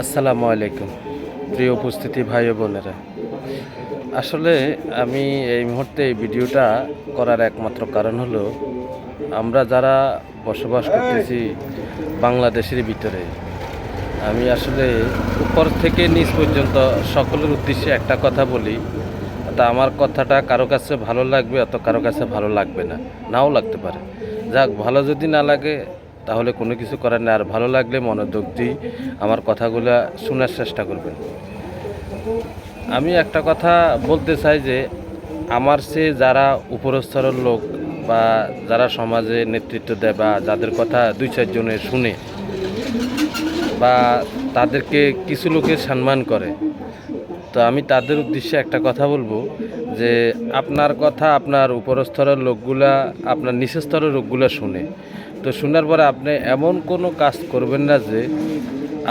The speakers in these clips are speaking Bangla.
আসসালামু আলাইকুম, প্রিয় উপস্থিতি ভাই বোনেরা। আসলে আমি এই মুহূর্তে এই ভিডিওটা করার একমাত্র কারণ হলো, আমরা যারা বসবাস করতেছি বাংলাদেশের ভিতরে, আমি আসলে উপর থেকে নিচ পর্যন্ত সকলের উদ্দেশ্যে একটা কথা বলি, তা আমার কথাটা কারও কাছে ভালো লাগবে অত কারও কাছে ভালো লাগবে না, নাও লাগতে পারে। যাক, ভালো যদি না লাগে তাহলে কোনো কিছু করার নেই। আর ভালো লাগলে মনোযোগ দিয়ে আমার কথাগুলো শোনার চেষ্টা করবেন। আমি একটা কথা বলতে চাই যে, আমার সে যারা উপরস্তরের লোক বা যারা সমাজে নেতৃত্ব দেয় বা যাদের কথা দুই চারজনে শুনে বা তাদেরকে কিছু লোকে সম্মান করে, তো আমি তাদের উদ্দেশ্যে একটা কথা বলব। যে আপনার কথা আপনার উপরস্তরের লোকগুলা, আপনার নিচের স্তরের লোকগুলা শুনে। তো শোনার পরে আপনি এমন কোনো কাজ করবেন না যে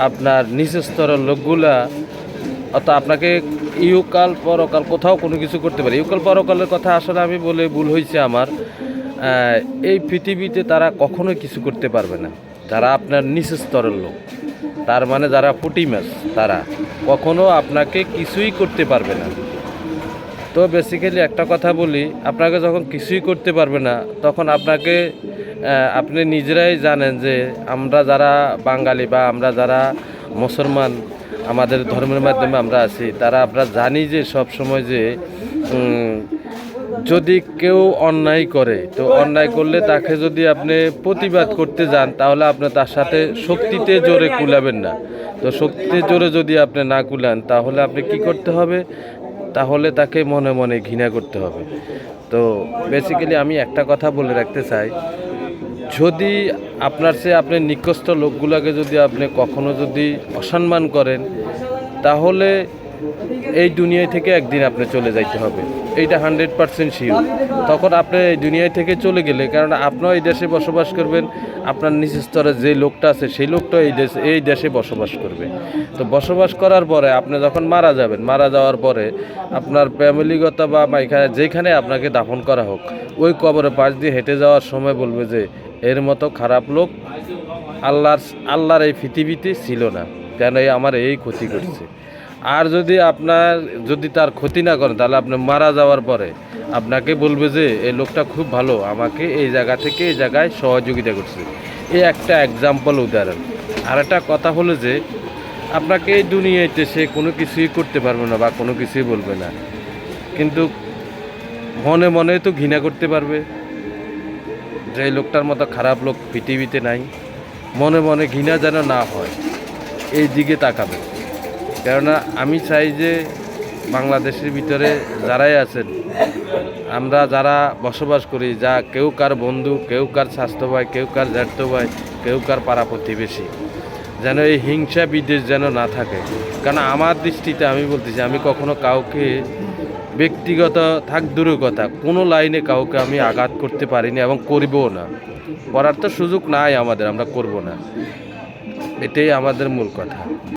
আপনার নিচের স্তরের লোকগুলা, অর্থাৎ আপনাকে ইউকাল, পরকাল কোথাও কোনো কিছু করতে পারে। ইউকাল, পরকালের কথা আসলে আমি বলে ভুল হয়েছে আমার। এই পৃথিবীতে তারা কখনোই কিছু করতে পারবে না। যারা আপনার নিচের স্তরের লোক, তার মানে যারা ফুটি ম্যাচ তারা কখনো আপনাকে কিছুই করতে পারবে না। তো বেসিক্যালি একটা কথা বলি, আপনাকে যখন কিছুই করতে পারবে না, তখন আপনাকে আপনি নিজেরাই জানেন যে আমরা যারা বাঙালি বা আমরা যারা মুসলমান, আমাদের ধর্মের মাধ্যমে আমরা আছি, তারা আমরা জানি যে সব সময় যে যদি কেউ অন্যায় করে, তো অন্যায় করলে তাকে যদি আপনি প্রতিবাদ করতে যান, তাহলে আপনি তার সাথে শক্তিতে জোরে কুলাবেন না। তো শক্তিতে জোরে যদি আপনি না কুলান, তাহলে আপনি কি করতে হবে? তাহলে তাকে মনে মনে ঘৃণা করতে হবে। তো বেসিক্যালি আমি একটা কথা বলে রাখতে চাই। যদি আপনার সে আপনি নিকষ্ট লোকগুলোকে যদি আপনি কখনো যদি অসম্মান করেন, তাহলে এই দুনিয়ায় থেকে একদিন আপনি চলে যাইতে হবে। এইটা হান্ড্রেড পার্সেন্ট শিওর। তখন আপনি এই দুনিয়ায় থেকে চলে গেলে, কারণ আপনিও এই দেশে বসবাস করবেন, আপনার নিচ স্তরে যে লোকটা আছে, সেই লোকটা এই দেশে এই দেশে বসবাস করবে। তো বসবাস করার পরে আপনি যখন মারা যাবেন, মারা যাওয়ার পরে আপনার ফ্যামিলিগত বা এখানে যেখানে আপনাকে দাফন করা হোক, ওই কবরে পাশ দিয়ে হেঁটে যাওয়ার সময় বলবে যে, এর মতো খারাপ লোক আল্লাহর আল্লাহর এই পৃথিবীতে ছিল না। কেন এই আমার এই ক্ষতি করছে? আর যদি আপনার, যদি তার ক্ষতি না করেন, তাহলে আপনি মারা যাওয়ার পরে আপনাকে বলবে যে, এই লোকটা খুব ভালো, আমাকে এই জায়গা থেকে এই জায়গায় সহযোগিতা করছে। এই একটা এক্সাম্পল উদাহরণ। আর একটা কথা হলো যে, আপনাকে এই দুনিয়াতে সে কোনো কিছুই করতে পারবে না বা কোনো কিছুই বলবে না। কিন্তু মনে মনে তো ঘৃণা করতে পারবে। যে লোকটার মতো খারাপ লোক পৃথিবীতে নাই। মনে মনে ঘৃণা যেন না হয়, এই দিকে তাকাবে। কেননা আমি চাই যে বাংলাদেশের ভিতরে যারাই আছেন, আমরা যারা বসবাস করি, যা কেউ কার বন্ধু, কেউ কার স্বাস্থ্য ভাই কেউ কার জ্যাঠতো ভাই কেউ কার পাড়া প্রতিবেশী, যেন এই হিংসা বিদ্বেষ যেন না থাকে। কারণ আমার দৃষ্টিতে আমি বলতেছি আমি কখনো কাউকে ব্যক্তিগত থাক, দূরের কথা, কোনো লাইনে কাউকে আমি আঘাত করতে পারিনি এবং করবও না। করার তো সুযোগ নাই আমাদের, আমরা করব না। এটাই আমাদের মূল কথা।